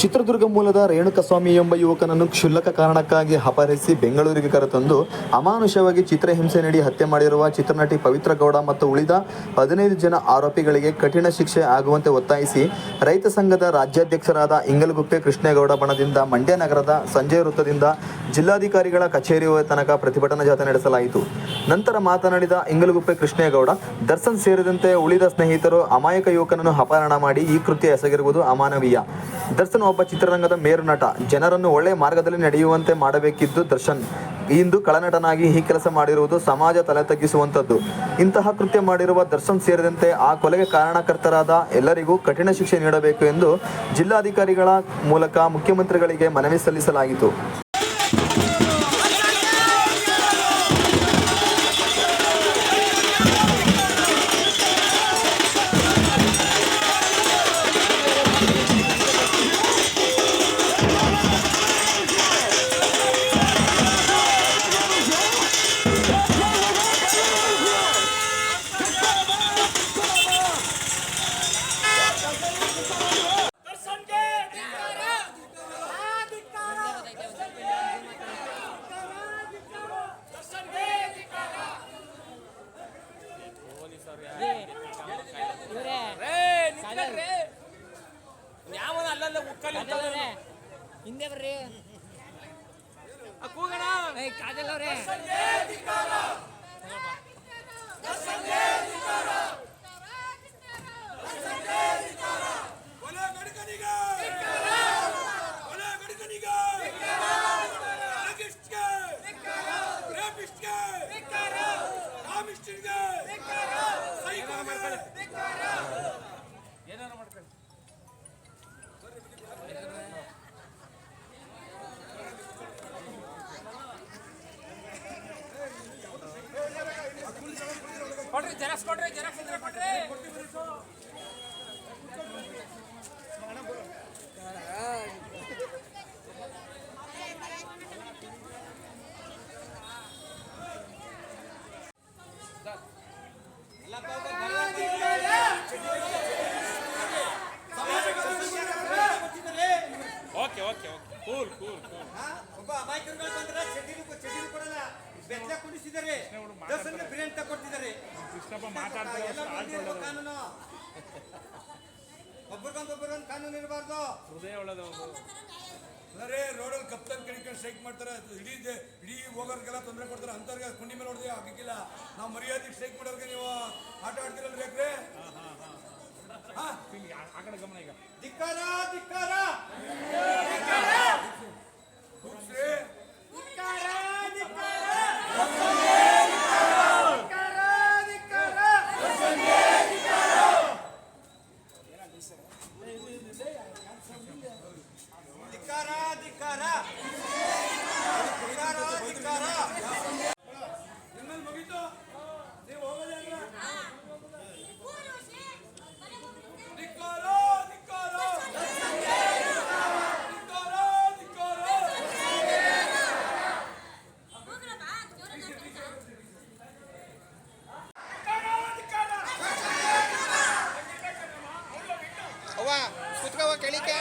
ಚಿತ್ರದುರ್ಗ ಮೂಲದ ರೇಣುಕಸ್ವಾಮಿ ಎಂಬ ಯುವಕನನ್ನು ಕ್ಷುಲ್ಲಕ ಕಾರಣಕ್ಕಾಗಿ ಅಪಹರಿಸಿ ಬೆಂಗಳೂರಿಗೆ ಕರೆತಂದು ಅಮಾನುಷವಾಗಿ ಚಿತ್ರಹಿಂಸೆ ನೀಡಿ ಹತ್ಯೆ ಮಾಡಿರುವ ಚಿತ್ರನಟಿ ಪವಿತ್ರ ಗೌಡ ಮತ್ತು ಉಳಿದ ಹದಿನೈದು ಜನ ಆರೋಪಿಗಳಿಗೆ ಕಠಿಣ ಶಿಕ್ಷೆ ಆಗುವಂತೆ ಒತ್ತಾಯಿಸಿ ರೈತ ಸಂಘದ ರಾಜ್ಯಾಧ್ಯಕ್ಷರಾದ ಇಂಗಲಗುಪ್ಪೆ ಕೃಷ್ಣೇಗೌಡ ಬಣದಿಂದ ಮಂಡ್ಯ ನಗರದ ಸಂಜೆ ವೃತ್ತದಿಂದ ಜಿಲ್ಲಾಧಿಕಾರಿಗಳ ಕಚೇರಿ ತನಕ ಪ್ರತಿಭಟನಾ ಜಾಥಾ ನಡೆಸಲಾಯಿತು. ನಂತರ ಮಾತನಾಡಿದ ಇಂಗಲಗುಪ್ಪೆ ಕೃಷ್ಣೇಗೌಡ, ದರ್ಶನ್ ಸೇರಿದಂತೆ ಉಳಿದ ಸ್ನೇಹಿತರು ಅಮಾಯಕ ಯುವಕನನ್ನು ಅಪಹರಣ ಮಾಡಿ ಈ ಕೃತ್ಯ ಎಸಗಿರುವುದು ಅಮಾನವೀಯ. ದರ್ಶನ್ ಒಬ್ಬ ಚಿತ್ರರಂಗದ ಮೇರು ನಟ. ಜನರನ್ನು ಒಳ್ಳೆಯ ಮಾರ್ಗದಲ್ಲಿ ನಡೆಯುವಂತೆ ಮಾಡಬೇಕಿದ್ದು ದರ್ಶನ್. ಇಂದು ಕಳನಟನಾಗಿ ಈ ಕೆಲಸ ಮಾಡಿರುವುದು ಸಮಾಜ ತಲೆ ತಗ್ಗಿಸುವಂಥದ್ದು. ಇಂತಹ ಕೃತ್ಯ ಮಾಡಿರುವ ದರ್ಶನ್ ಸೇರಿದಂತೆ ಆ ಕೊಲೆಗೆ ಕಾರಣಕರ್ತರಾದ ಎಲ್ಲರಿಗೂ ಕಠಿಣ ಶಿಕ್ಷೆ ನೀಡಬೇಕು ಎಂದು ಜಿಲ್ಲಾಧಿಕಾರಿಗಳ ಮೂಲಕ ಮುಖ್ಯಮಂತ್ರಿಗಳಿಗೆ ಮನವಿ ಸಲ್ಲಿಸಲಾಯಿತು. ಸಾಧಲ್ಲ ಒಬ್ಬ ಅಮಾಯಕರುಗಳು ಬಂದ್ರೆ ಚಡ್ಡಿನೂ ಚಡ್ಡಿನೂ ಕೊಡಲ್ಲ. ಬೆತ್ತ ಕುಡಿಸಿದ್ದಾರೆ ದರ್ಶನ ಬಿರಿಯಾನಿ ತಗೊಡ್ತಿದ್ದಾರೆ ಕಾನೂನು. ಒಬ್ರಿಗೊಂದೊಬ್ರಿಗೊಂದು ಕಾನೂನು ಇರಬಾರ್ದು. ಹೃದಯ ಒಳ್ಳೆದವರು ಅರೆ ರೋಡಲ್ಲಿ ಕಪ್ತನ್ ಕಡಿಕೊಂಡು ಸ್ಟ್ರೈಕ್ ಮಾಡ್ತಾರೆ. ಇಡೀ ಇಡೀ ಹೋಗೋರ್ಗೆಲ್ಲ ತೊಂದರೆ ಕೊಡ್ತಾರೆ. ಅಂತವ್ರಿಗೆ ಕುಂಡಿ ಮೇಲೆ ಹೊಡೆದೇ ಆಗಿಕ್ಕಿಲ್ಲ ನಾವು ಮರ್ಯಾದೆಗೆ ಸ್ಟ್ರೈಕ್ ಮಾಡೋರಿಗೆ ನೀವು ಆಟ ಆಡ್ತಿರಲ್ಲ ಬೇಕ್ರೆ ಆ ಕಡೆ ಗಮನ ಈಗ ಧಿಕ್ಕಾರ ಧಿಕ್ಕಾರ ಕೂಗ್ಸ್ರಿ. ಧಿಕ್ಕಾರ ಧಿಕ್ಕಾರ ಧಿಕ್ಕಾರ ಧಿಕ್ಕಾರ ನಿಮ್ಮಲ್ಲಿ ಮುಗೀತು ನೀವು ಹೋಗೋದೇ ಇಲ್ಲ ಧಿಕ್ಕಾರ ಧಿಕ್ಕಾರ ಧಿಕ್ಕಾರ ಧಿಕ್ಕಾರ ಅವ್ವ ಕುತ್ಕವ ಕೆಳಿಕೆ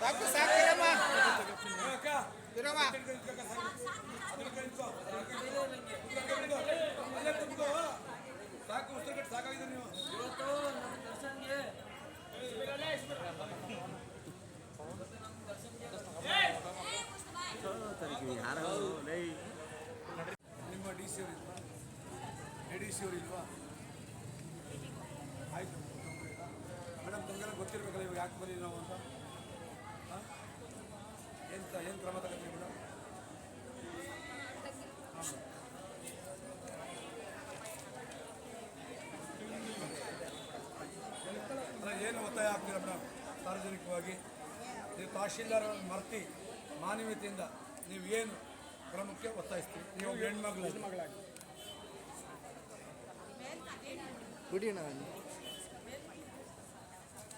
ಸಾಕು ಸಾಕು ಇರಮ್ಮ ಅಕ್ಕ ಇರಮ್ಮ ಸಾಕು ಉಸಿರು ಕಟ್ಟು ಸಾಕಾಗಿದೆ ನೀವು ನಿಮ್ಮ ಡಿ ಸಿ ಅವರು ಇಲ್ವಾ ಎ ಡಿ ಸಿ ಇಲ್ವಾ ಆಯ್ತು, ಮೇಡಮ್ ತಮಗೆಲ್ಲ ಗೊತ್ತಿರ್ಬೇಕಲ್ಲ ಇವಾಗ ಯಾಕೆ ಬರೀ ನಾವು ಅಂತ? ಎಂತ ಏನು ಕ್ರಮ ತಗೋತೀವಿ ಮೇಡಮ್? ಅಲ್ಲ, ಏನು ಒತ್ತಾಯ ಆಗ್ತೀರಾ ಮೇಡಮ್? ಸಾರ್ವಜನಿಕವಾಗಿ? ನೀವು ತಹಶೀಲ್ದಾರ್ ಮರ್ತಿ ಮಾನವೀಯತೆಯಿಂದ ನೀವು ಏನು ಕ್ರಮಕ್ಕೆ ಒತ್ತಾಯಿಸ್ತೀವಿ ನೀವು ಹೆಣ್ಮಗಳು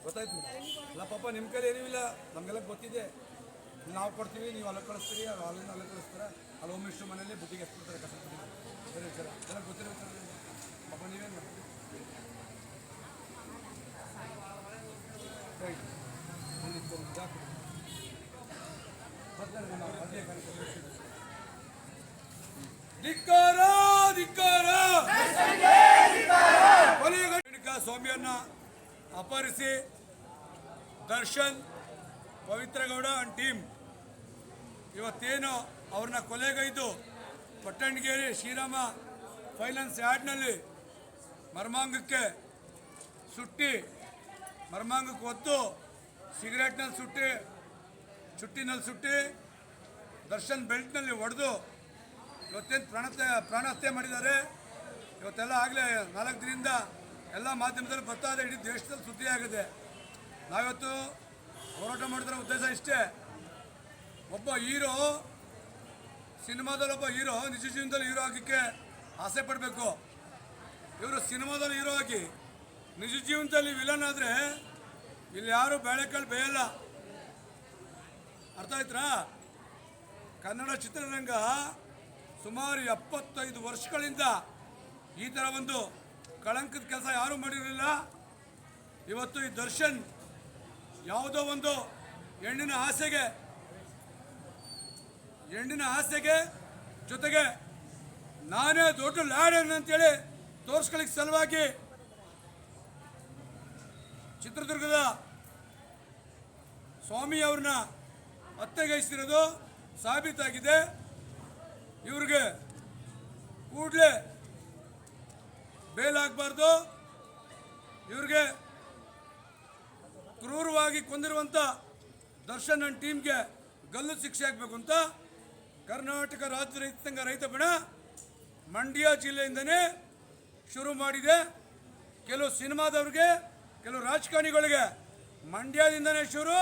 ಗೊತ್ತಾಯ್ತು. ಅಲ್ಲ ಪಾಪ ನಿಮ್ಮ ಕೈಲಿ ಏನೂ ಇಲ್ಲ. ನಮಗೆಲ್ಲ ಗೊತ್ತಿದೆ. ನಾವು ಕೊಡ್ತೀವಿ, ನೀವು ಅಲ್ಲಿ ಕಳಿಸ್ತೀರಿ ಅವ್ರು ಅಲ್ಲಿಂದ ಅಲ್ಲಿ ಕಳಿಸ್ತಾರೆ? ಅಲ್ಲಿ, ಹೋಮ್ ಮಿನಿಸ್ಟ್ರ್ ಮನೇಲಿ ಬುಟ್ಟಿಗೆ ಎಸ್ಬಿಡ್ತಾರೆ ಕಸ ಸರಿ ಸರ್ ಎಲ್ಲ ಗೊತ್ತಿರೋ. ಪಾಪ, ನೀವೇನು ಮಾಡ್ತೀರಿ? ಧಿಕ್ಕಾರ ಒಂದಿತ್ತು ಒಂದು ಜಾಗ ಬರ್ತಾರೆ ನಮ್ಮ ಅದೇ ಕಾರ್ಯಕ್ರಮ. ಧಿಕ್ಕಾರ ಧಿಕ್ಕಾರ ಕೊನೆಯ ಸ್ವಾಮಿಯನ್ನ ಅಪಹರಿಸಿ ದರ್ಶನ್ ಪವಿತ್ರಗೌಡ ಆ್ಯಂಡ್ ಟೀಮ್. ಇವತ್ತೇನು ಅವ್ರನ್ನ ಕೊಲೆಗೈದು ಪಟ್ಟಣಗೇರಿ ಶ್ರೀರಾಮ ಫೈನಾನ್ಸ್ ಯಾರ್ಡ್ನಲ್ಲಿ ಮರ್ಮಾಂಗಕ್ಕೆ ಸುಟ್ಟಿ, ಮರ್ಮಾಂಗಕ್ಕೆ ಒತ್ತು, ಸಿಗರೇಟ್ನಲ್ಲಿ ಸುಟ್ಟಿ, ಚುಟ್ಟಿನಲ್ಲಿ ಸುಟ್ಟಿ, ದರ್ಶನ್ ಬೆಲ್ಟ್ನಲ್ಲಿ ಹೊಡೆದು ಇವತ್ತೇನು ಪ್ರಾಣತ್ಯ, ಪ್ರಾಣಹತ್ಯೆ ಮಾಡಿದ್ದಾರೆ. ಇವತ್ತೆಲ್ಲ ಆಗಲೇ ನಾಲ್ಕು ದಿನದಿಂದ ಎಲ್ಲ ಮಾಧ್ಯಮದಲ್ಲಿ ಬರ್ತಾ ಇದೆ ಇಡೀ ದೇಶದಲ್ಲಿ ಸುದ್ದಿ ಆಗಿದೆ. ನಾವಿವತ್ತು ಹೋರಾಟ ಮಾಡಿದ್ರೆ ಉದ್ದೇಶ ಇಷ್ಟೇ. ಒಬ್ಬ ಹೀರೋ, ಸಿನಿಮಾದಲ್ಲಿ ಒಬ್ಬ ಹೀರೋ, ನಿಜ ಜೀವನದಲ್ಲಿ ಹೀರೋ ಆಗಿಕ್ಕೆ ಆಸೆ ಪಡಬೇಕು. ಇವರು ಸಿನಿಮಾದಲ್ಲಿ ಹೀರೋ ಆಗಿ, ನಿಜ ಜೀವನದಲ್ಲಿ ವಿಲನ್ ಆದರೆ ಇಲ್ಲಿ ಯಾರು ಬೇಳೆಕಾಳು ಬೇಯಲ್ಲ. ಅರ್ಥ ಆಯ್ತಾ ಕನ್ನಡ ಚಿತ್ರರಂಗ ಸುಮಾರು ಎಪ್ಪತ್ತೈದು ವರ್ಷಗಳಿಂದ ಈ ಥರ ಒಂದು ಕಳಂಕದ ಕೆಲಸ ಯಾರೂ ಮಾಡಿರಲಿಲ್ಲ. ಇವತ್ತು ಈ ದರ್ಶನ್ ಯಾವುದೋ ಒಂದು ಹೆಣ್ಣಿನ ಆಸೆಗೆ ಹೆಣ್ಣಿನ ಆಸೆಗೆ ಜೊತೆಗೆ ನಾನೇ ದೊಡ್ಡ ಲ್ಯಾಡನ್ ಅಂತೇಳಿ ತೋರಿಸ್ಕೊಳ್ಳಿಕ್ಕೆ ಸಲುವಾಗಿ ಚಿತ್ರದುರ್ಗದ ಸ್ವಾಮಿ ಅವ್ರನ್ನ ಹತ್ಯೆಗೈಸಿರೋದು ಸಾಬೀತಾಗಿದೆ. ಇವ್ರಿಗೆ ಕೂಡಲೇ ಬೇಲಾಗಬಾರ್ದು. ಇವ್ರಿಗೆ ಕ್ರೂರವಾಗಿ ಕೊಂದಿರುವಂಥ ದರ್ಶನ್ ನನ್ನ ಟೀಮ್ಗೆ ಗಲ್ಲು ಶಿಕ್ಷೆ ಆಗಬೇಕು ಅಂತ ಕರ್ನಾಟಕ ರಾಜ್ಯ ರೈತ ಸಂಘ ರೈತ ಬಣ ಮಂಡ್ಯ ಜಿಲ್ಲೆಯಿಂದನೇ ಶುರು ಮಾಡಿದೆ. ಕೆಲವು ಸಿನಿಮಾದವ್ರಿಗೆ, ಕೆಲವು ರಾಜಕಾರಣಿಗಳಿಗೆ ಮಂಡ್ಯದಿಂದನೇ ಶುರು,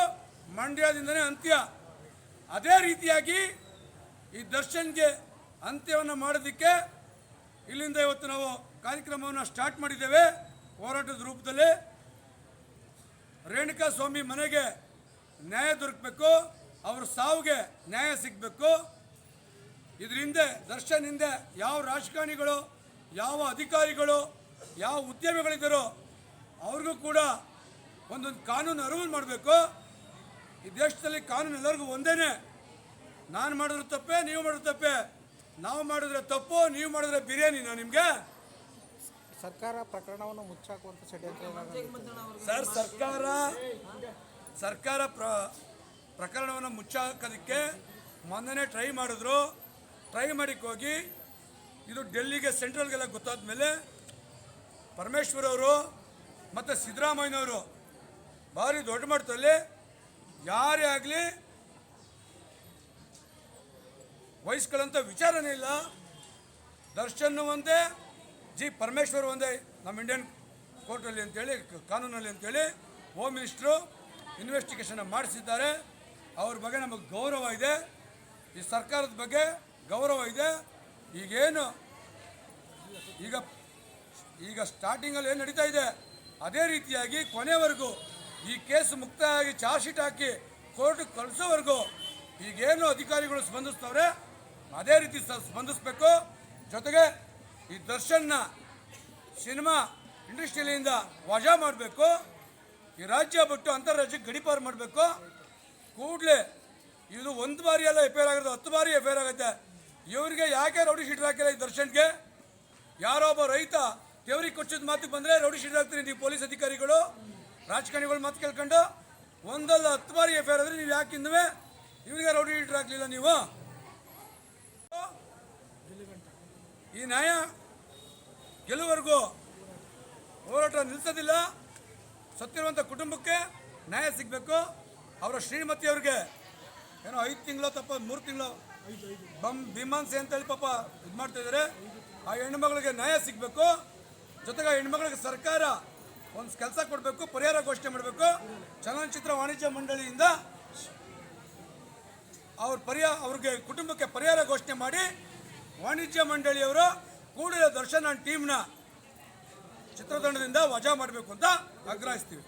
ಮಂಡ್ಯದಿಂದನೇ ಅಂತ್ಯ. ಅದೇ ರೀತಿಯಾಗಿ ಈ ದರ್ಶನ್ಗೆ ಅಂತ್ಯವನ್ನು ಮಾಡೋದಕ್ಕೆ ಇಲ್ಲಿಂದ ಇವತ್ತು ನಾವು ಕಾರ್ಯಕ್ರಮವನ್ನು ಸ್ಟಾರ್ಟ್ ಮಾಡಿದ್ದೇವೆ. ಹೋರಾಟದ ರೂಪದಲ್ಲಿ ರೇಣುಕಾ ಸ್ವಾಮಿ ಮನೆಗೆ ನ್ಯಾಯ ದೊರಕಬೇಕು, ಅವ್ರ ಸಾವಿಗೆ ನ್ಯಾಯ ಸಿಗಬೇಕು. ಇದ್ರ ಹಿಂದೆ ದರ್ಶನ್ ಹಿಂದೆ ಯಾವ ರಾಜಕಾರಣಿಗಳು, ಯಾವ ಅಧಿಕಾರಿಗಳು, ಯಾವ ಉದ್ಯಮಿಗಳಿದ್ದಾರೋ ಅವ್ರಿಗೂ ಕೂಡ ಒಂದೊಂದು ಕಾನೂನು ಅರಿವು ಮಾಡಬೇಕು. ಈ ದೇಶದಲ್ಲಿ ಕಾನೂನು ಎಲ್ಲರಿಗೂ ಒಂದೇನೆ. ನಾನು ಮಾಡಿದ್ರೆ ತಪ್ಪೇ, ನೀವು ಮಾಡಿದ್ರೆ ತಪ್ಪೇ. ನಾವು ಮಾಡಿದ್ರೆ ತಪ್ಪು, ನೀವು ಮಾಡಿದ್ರೆ ಬಿರಿಯಾನಿನ ನಿಮಗೆ. ಸರ್ಕಾರ ಪ್ರಕರಣವನ್ನು ಮುಚ್ಚಾಕುವಂತ ಷಡ್ಯಂತ್ರ ಸರ್, ಸರ್ಕಾರ ಸರ್ಕಾರ ಪ್ರ, ಪ್ರಕರಣವನ್ನು ಮುಚ್ಚಾಕೋದಕ್ಕೆ ಮೊನ್ನೆ ಟ್ರೈ ಮಾಡಿದ್ರು. ಟ್ರೈ ಮಾಡಿಕ್ಕೆ ಹೋಗಿ ಇದು ಡೆಲ್ಲಿಗೆ, ಸೆಂಟ್ರಲ್ಗೆಲ್ಲ ಗೊತ್ತಾದ ಮೇಲೆ ಪರಮೇಶ್ವರ್ ಅವರು ಮತ್ತು ಸಿದ್ದರಾಮಯ್ಯನವರು ಭಾರಿ ದೊಡ್ಡ ಮಟ್ಟದಲ್ಲಿ ಯಾರೇ ಆಗಲಿ ವಹಿಸ್ಕೊಳ್ಳೋಂಥ ವಿಚಾರನೇ ಇಲ್ಲ. ದರ್ಶನ್ ಜಿ ಪರಮೇಶ್ವರ್ ಒಂದೇ ನಮ್ಮ ಇಂಡಿಯನ್ ಕೋರ್ಟಲ್ಲಿ ಅಂತೇಳಿ ಕಾನೂನಲ್ಲಿ ಅಂತೇಳಿ ಹೋಮ್ ಮಿನಿಸ್ಟ್ರು ಇನ್ವೆಸ್ಟಿಗೇಷನ್ ಮಾಡಿಸಿದ್ದಾರೆ. ಅವ್ರ ಬಗ್ಗೆ ನಮಗೆ ಗೌರವ ಇದೆ. ಈ ಸರ್ಕಾರದ ಬಗ್ಗೆ ಗೌರವ ಇದೆ. ಈಗೇನು, ಈಗ ಈಗ ಸ್ಟಾರ್ಟಿಂಗಲ್ಲಿ ಏನು ನಡೀತಾ ಇದೆ? ಅದೇ ರೀತಿಯಾಗಿ ಕೊನೆವರೆಗೂ ಈ ಕೇಸ್ ಮುಕ್ತಾಯವಾಗಿ ಚಾರ್ಜ್ ಶೀಟ್ ಹಾಕಿ ಕೋರ್ಟಿಗೆ ಕಳಿಸೋವರೆಗೂ ಈಗೇನು ಅಧಿಕಾರಿಗಳು ಸ್ಪಂದಿಸ್ತವ್ರೆ, ಅದೇ ರೀತಿ ಸ್ಪಂದಿಸಬೇಕು. ಜೊತೆಗೆ ಈ ದರ್ಶನ್ನ ಸಿನಿಮಾ ಇಂಡಸ್ಟ್ರಿಯಿಂದ ವಜಾ ಮಾಡಬೇಕು, ಈ ರಾಜ್ಯ ಬಿಟ್ಟು ಅಂತಾರಾಜ್ಯಕ್ಕೆ ಗಡಿಪಾರು ಮಾಡಬೇಕು. ಕೂಡಲೇ ಇದು ಒಂದು ಬಾರಿ ಎಲ್ಲ ಎಫೇರ್ ಆಗುತ್ತೆ ಹತ್ತು ಬಾರಿ ಎಫೇರ್ ಆಗುತ್ತೆ. ಇವರಿಗೆ ಯಾಕೆ ರೌಡಿ ಶೀಟರ್ ಹಾಕಿಲ್ಲ ಈ ದರ್ಶನ್ಗೆ? ಒಬ್ಬ ರೈತ ದೇವ್ರಿಗೆ ಕೊಚ್ಚಿದ ಮಾತಿಗೆ ಬಂದರೆ ರೌಡಿ ಶೀಟರ್ ಹಾಕ್ತೀರಿ ನೀವು ಪೊಲೀಸ್ ಅಧಿಕಾರಿಗಳು, ರಾಜಕಾರಣಿಗಳು ಮಾತು ಕೇಳ್ಕೊಂಡು, ಒಂದಲ್ಲ ಹತ್ತು ಬಾರಿ ಎಫ್ ಆದರೆ ನೀವು ಯಾಕೆ ಇನ್ನುವೆ ಇವರಿಗೆ ರೌಡಿ ಶೀಟರ್ ಹಾಕಲಿಲ್ಲ ನೀವು? ಈ ನ್ಯಾಯ ಗೆಲ್ಲುವರೆಗೂ ಹೋರಾಟ ನಿಲ್ಲಿಸೋದಿಲ್ಲ. ಸತ್ತಿರುವಂಥ ಕುಟುಂಬಕ್ಕೆ ನ್ಯಾಯ ಸಿಗಬೇಕು. ಅವರ ಶ್ರೀಮತಿ ಅವ್ರಿಗೆ ಏನೋ ಐದು ತಿಂಗಳು ತಪ್ಪ ಮೂರು ತಿಂಗಳು ಬಮ್ ಭೀಮಾನ್ಸೆ ಅಂತೇಳಿ ಪಾಪ ಇದು ಮಾಡ್ತಾ ಇದ್ದಾರೆ ಆ ಹೆಣ್ಮಗಳಿಗೆ ನ್ಯಾಯ ಸಿಗಬೇಕು. ಜೊತೆಗೆ ಆ ಹೆಣ್ಮಗಳಿಗೆ ಸರ್ಕಾರ ಒಂದು ಕೆಲಸ ಕೊಡಬೇಕು, ಪರಿಹಾರ ಘೋಷಣೆ ಮಾಡಬೇಕು. ಚಲನಚಿತ್ರ ವಾಣಿಜ್ಯ ಮಂಡಳಿಯಿಂದ ಅವ್ರ ಪರಿಹಾರ ಅವ್ರಿಗೆ ಕುಟುಂಬಕ್ಕೆ ಪರಿಹಾರ ಘೋಷಣೆ ಮಾಡಿ ವಾಣಿಜ್ಯ ಮಂಡಳಿಯವರು ಕೂಡಲೇ ದರ್ಶನ್ ಟೀಮ್ನ ಚಿತ್ರತಂಡದಿಂದ ವಜಾ ಮಾಡಬೇಕು ಅಂತ ಆಗ್ರಹಿಸ್ತೀವಿ.